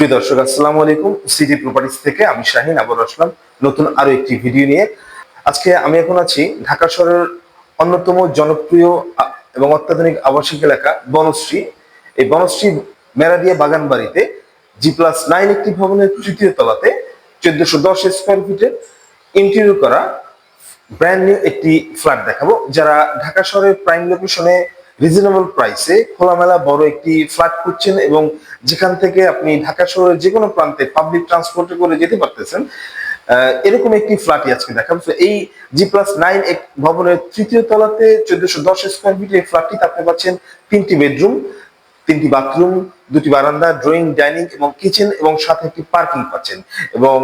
প্রিয় দর্শক, আসসালামু আলাইকুম। সিটি প্রপার্টিস থেকে আমি শাহিন আবার আসলাম নতুন আরও একটি ভিডিও নিয়ে আজকে আমি এখন আছি ঢাকা শহরের অন্যতম জনপ্রিয় এবং অত্যাধুনিক আবাসিক এলাকা বনশ্রী। এই বনশ্রী মেরাদিয়া বাগান বাড়িতে জি প্লাস নাইন একটি ভবনের তৃতীয় তলাতে চোদ্দশো দশ স্কোয়ার ফিটের ইন্টেরিয়র করা ব্র্যান্ড নিউ একটি ফ্ল্যাট দেখাবো, যারা ঢাকা শহরের প্রাইম লোকেশনে রিজনেবল প্রাইসে খোলামেলা বড় একটি ফ্ল্যাট খুঁজছেন এবং যেখান থেকে আপনি ঢাকা শহরের যে কোনো প্রান্তে পাবলিক ট্রান্সপোর্টে করে যেতে পারতেছেন এরকম একটি ফ্ল্যাটই আজকে দেখাবো। তো এই জি প্লাস নাইন ভবনের তৃতীয় তলাতে চোদ্দশো দশ স্কোয়ার ফিট এই ফ্ল্যাটটিতে আপনি পাচ্ছেন তিনটি বেডরুম তিনটি বাথরুম, দুটি বারান্দা ড্রয়িং ডাইনিং এবং কিচেন এবং সাথে একটি পার্কিং পাচ্ছেন। এবং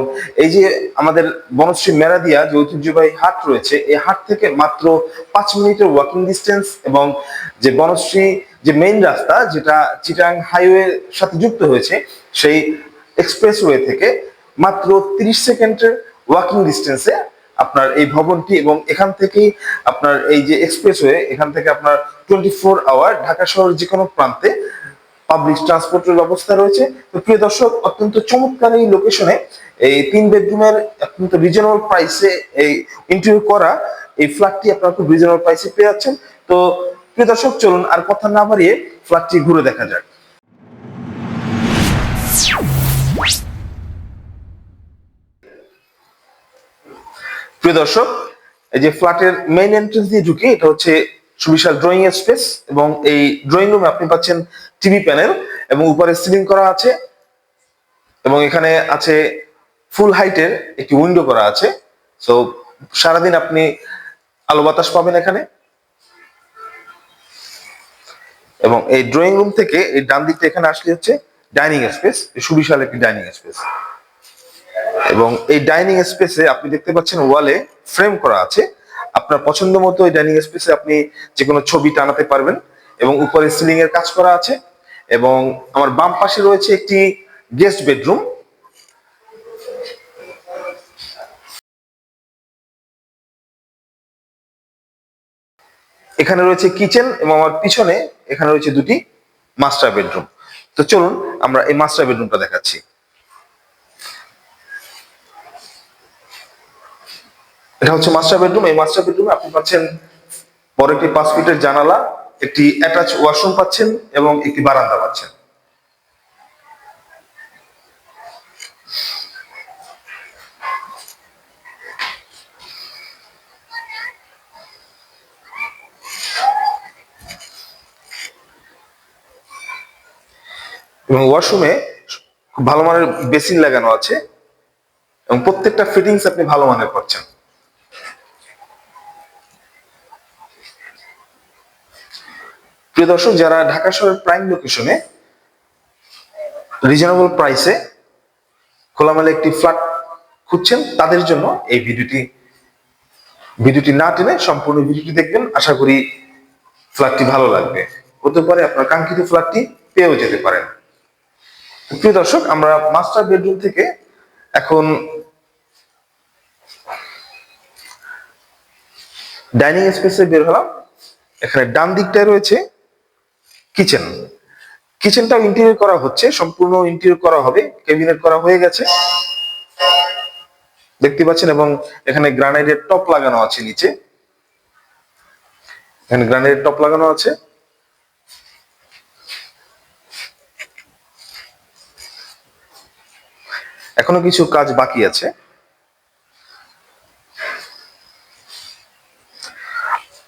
এই যে আমাদের বনশ্রী মেরাদিয়া যে ঐতিহ্যবাহী হাট রয়েছে, এই হাট থেকে মাত্র পাঁচ মিনিটের ওয়াকিং ডিস্টেন্স এবং যে বনশ্রী যে মেইন রাস্তা যেটা চিটাং হাইওয়ে সাথে যুক্ত হয়েছে, সেই এক্সপ্রেসওয়ে থেকে মাত্র তিরিশ সেকেন্ডের ওয়াকিং ডিস্টেন্সে আপনার এই ভবনটি এবং এখান থেকেই আপনার এই যে এক্সপ্রেসওয়ে এখান থেকে আপনার টোয়েন্টি ফোর আওয়ার ঢাকা শহরের যে কোনো প্রান্তে পাবলিক ট্রান্সপোর্টের ব্যবস্থা রয়েছে। তো প্রিয় দর্শক, অত্যন্ত চমৎকার এই লোকেশনে এই তিন বেডরুমের অত্যন্ত রিজনেবল প্রাইসে এই ইন্টারভিউ করা এই ফ্ল্যাটটি আপনারা খুব রিজনেবল প্রাইসে পেয়ে যাচ্ছেন। তো প্রিয় দর্শক, চলুন আর কথা না বাড়িয়ে ফ্ল্যাটটি ঘুরে দেখা যাক। প্রিয় দর্শক, এই যে ফ্ল্যাটের মেইন এন্ট্রেন্স দিয়ে ঢুকে, এটা হচ্ছে সুবিশাল ড্রয়িং এর স্পেস এবং এই ড্রয়িং রুমে আপনি পাচ্ছেন টিভি প্যানেল এবং উপরে সিলিং করা আছে এবং এখানে আছে ফুল হাইটের একটি উইন্ডো করা আছে। সো সারাদিন আপনি আলো বাতাস পাবেন এখানে। এবং এই ড্রয়িং রুম থেকে এই ডান দিকটা এখানে আসলে হচ্ছে ডাইনিং স্পেস সুবিশাল একটি ডাইনিং স্পেস এবং এই ডাইনিং স্পেসে আপনি দেখতে পাচ্ছেন ওয়ালে ফ্রেম করা আছে। আপনার পছন্দ মতো এই ডাইনিং স্পেসে আপনি যে কোনো ছবি টানাতে পারবেন এবং উপরে সিলিং এর কাজ করা আছে এবং আমার বাম পাশে রয়েছে একটি গেস্ট বেডরুম এখানে রয়েছে কিচেন এবং আমার পিছনে এখানে রয়েছে দুটি মাস্টার বেডরুম তো চলুন আমরা এই মাস্টার বেডরুমটা দেখাচ্ছি। এটা হচ্ছে মাস্টার বেডরুম এই মাস্টার বেডরুমে আপনি পাচ্ছেন বড় একটি পাঁচ ফিটের জানালা, একটি অ্যাটাচ ওয়াশরুম পাচ্ছেন এবং একটি বারান্দা পাচ্ছেন। এবং ওয়াশরুমে ভালো মানের বেসিন লাগানো আছে এবং প্রত্যেকটা ফিটিংস আপনি ভালো মানের পাচ্ছেন। প্রিয় দর্শক, যারা ঢাকা শহরের প্রাইম লোকেশনে রিজনেবল প্রাইসে খোলামেলা একটি ফ্ল্যাট খুঁজছেন, তাদের জন্য এই ভিডিওটি ভিডিওটি না টেনে সম্পূর্ণ ভিডিওটি দেখবেন। আশা করি ফ্ল্যাটটি ভালো লাগবে। হতে পারে আপনার কাঙ্ক্ষিত ফ্ল্যাটটি পেয়েও যেতে পারেন। প্রিয় দর্শক, আমরা মাস্টার বেডরুম থেকে এখন ডাইনিং স্পেসে বের হলাম। এখানে ডান দিকটায় রয়েছে কিচেন কিচেনটা ইন্টেরিয়র করা হচ্ছে, সম্পূর্ণ ইন্টেরিয়র করা হবে ক্যাবিনেট করা হয়ে গেছে। দেখতে পাচ্ছেন, এবং এখানে গ্রানাইটের টপ লাগানো আছে নিচে। এখানে গ্রানাইটের টপ লাগানো আছে। এখনও কিছু কাজ বাকি আছে।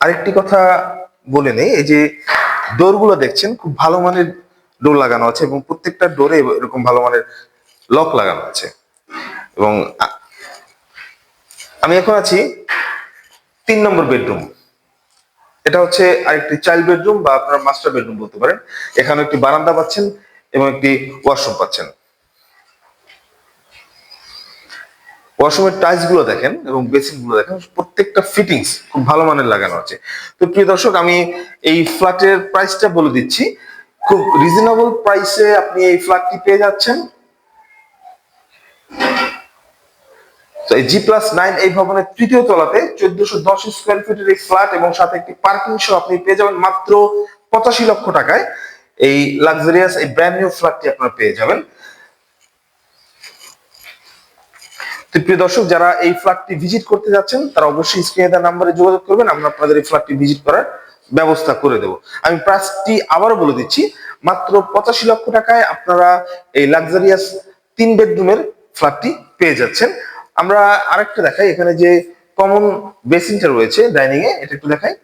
আরেকটি কথা বলে নেই, এই যে ডোরগুলো দেখছেন, খুব ভালো মানের ডোর লাগানো আছে এবং প্রত্যেকটা ডোরে এরকম ভালো মানের লক লাগানো আছে। এবং আমি এখন আছি তিন নম্বর বেডরুম। এটা হচ্ছে আরেকটি চাইল্ড বেডরুম বা আপনার মাস্টার বেডরুম বলতে পারেন। এখানে একটি বারান্দা পাচ্ছেন এবং একটি ওয়াশরুম পাচ্ছেন। ওয়াশরুমের টাইলসগুলো দেখেন এবং বেসিনগুলো দেখেন, প্রত্যেকটা ফিটিংস খুব ভালো মানের লাগানো আছে। তো প্রিয় দর্শক, আমি এই ফ্ল্যাটের প্রাইসটা বলে দিচ্ছি। খুব রিজনেবল প্রাইসে আপনি এই ফ্ল্যাটটি পেয়ে যাচ্ছেন। জি প্লাস নাইন এই ভবনের তৃতীয় তলাতে চোদ্দশো দশ স্কোয়ার ফিটের এই ফ্ল্যাট এবং সাথে একটি পার্কিং সহ আপনি পেয়ে যাবেন মাত্র পঁচাশি লক্ষ টাকায়। এই লাক্সারিয়াস এই ব্র্যান্ড নিউ ফ্ল্যাটটি আপনারা পেয়ে যাবেন তো প্রিয় দর্শক, যারা এই ফ্ল্যাটটি ভিজিট করতে যাচ্ছেন, তারা অবশ্যই স্ক্রিনে দেওয়া নাম্বারে যোগাযোগ করবেন, আমরা আপনাদের এই ফ্ল্যাটটি ভিজিট করার ব্যবস্থা করে দেব। আমি প্রাইসটি আবারও বলে দিচ্ছি, মাত্র পঁচাশি লক্ষ টাকায় আপনারা এই লাক্সারিয়াস তিন বেডরুমের ফ্ল্যাটটি পেয়ে যাচ্ছেন। আমরা আরেকটা দেখাই, এখানে যে কমন বেসিনটা রয়েছে ডাইনিং এ এটা একটু দেখাই।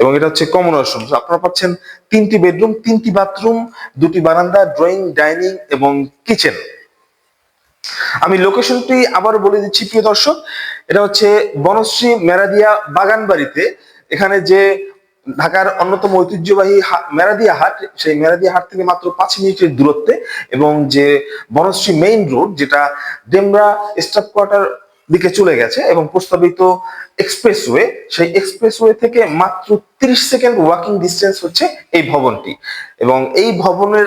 এবং এটা হচ্ছে কমন ওয়াশরুম আপনারা পাচ্ছেন তিনটি বেডরুম, তিনটি বাথরুম দুটি বারান্দা ড্রয়িং ডাইনিং এবং কিচেন আমি লোকেশনটি আবার বলে দিচ্ছি, প্রিয় দর্শক, এটা হচ্ছে বনশ্রী মেরাদিয়া বাগান বাড়িতে এখানে যে ঢাকার অন্যতম ঐতিহ্যবাহী মেরাদিয়া হাট, সেই মেরাদিয়া হাট থেকে মাত্র পাঁচ মিনিটের দূরত্বে এবং যে বনশ্রী মেইন রোড যেটা ডেমরা স্টাফ কোয়ার্টার দিকে চলে গেছে এবং প্রস্তাবিত এক্সপ্রেসওয়ে সেই এক্সপ্রেসওয়ে থেকে মাত্র 30 সেকেন্ড ওয়াকিং ডিস্টেন্স হচ্ছে এই ভবনটি। এবং এই ভবনের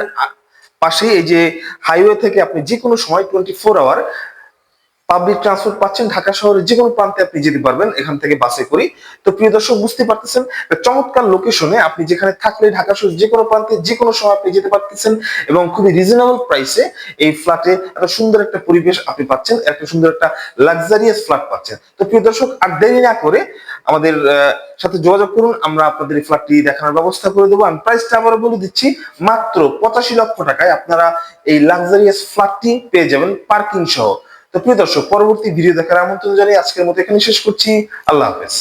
পাশে এই যে হাইওয়ে থেকে আপনি যে কোনো সময় twenty four hour public transport পাচ্ছেন ঢাকা শহরের যে কোনো প্রান্তে আপনি যেতে পারবেন, এখান থেকে বাসে করি। তো প্রিয় দর্শক, বুঝতে পারতেছেন? চমৎকার লোকেশনে আপনি যেখানে থাকলে ঢাকা শহর যে কোনো প্রান্তে যে কোনো সময় আপনি যেতে পারতেছেন এবং খুবই রিজনেবল প্রাইসে এই ফ্ল্যাটে একটা সুন্দর একটা পরিবেশ আপনি পাচ্ছেন একটা সুন্দর একটা লাক্সারিয়াস ফ্ল্যাট পাচ্ছেন। তো প্রিয় দর্শক, আর দেরি না করে আমাদের সাথে যোগাযোগ করুন, আমরা আপনাদের এই ফ্ল্যাটটি দেখানোর ব্যবস্থা করে দেবো। আমি প্রাইসটা আবারও বলে দিচ্ছি, মাত্র পঁচাশি লক্ষ টাকায় আপনারা এই লাক্সারিয়াস ফ্ল্যাটটি পেয়ে যাবেন পার্কিং সহ। তো প্রিয় দর্শক, পরবর্তী ভিডিও দেখার আমন্ত্রণ জানিয়ে আজকের মতো এখানে শেষ করছি। আল্লাহ হাফেজ।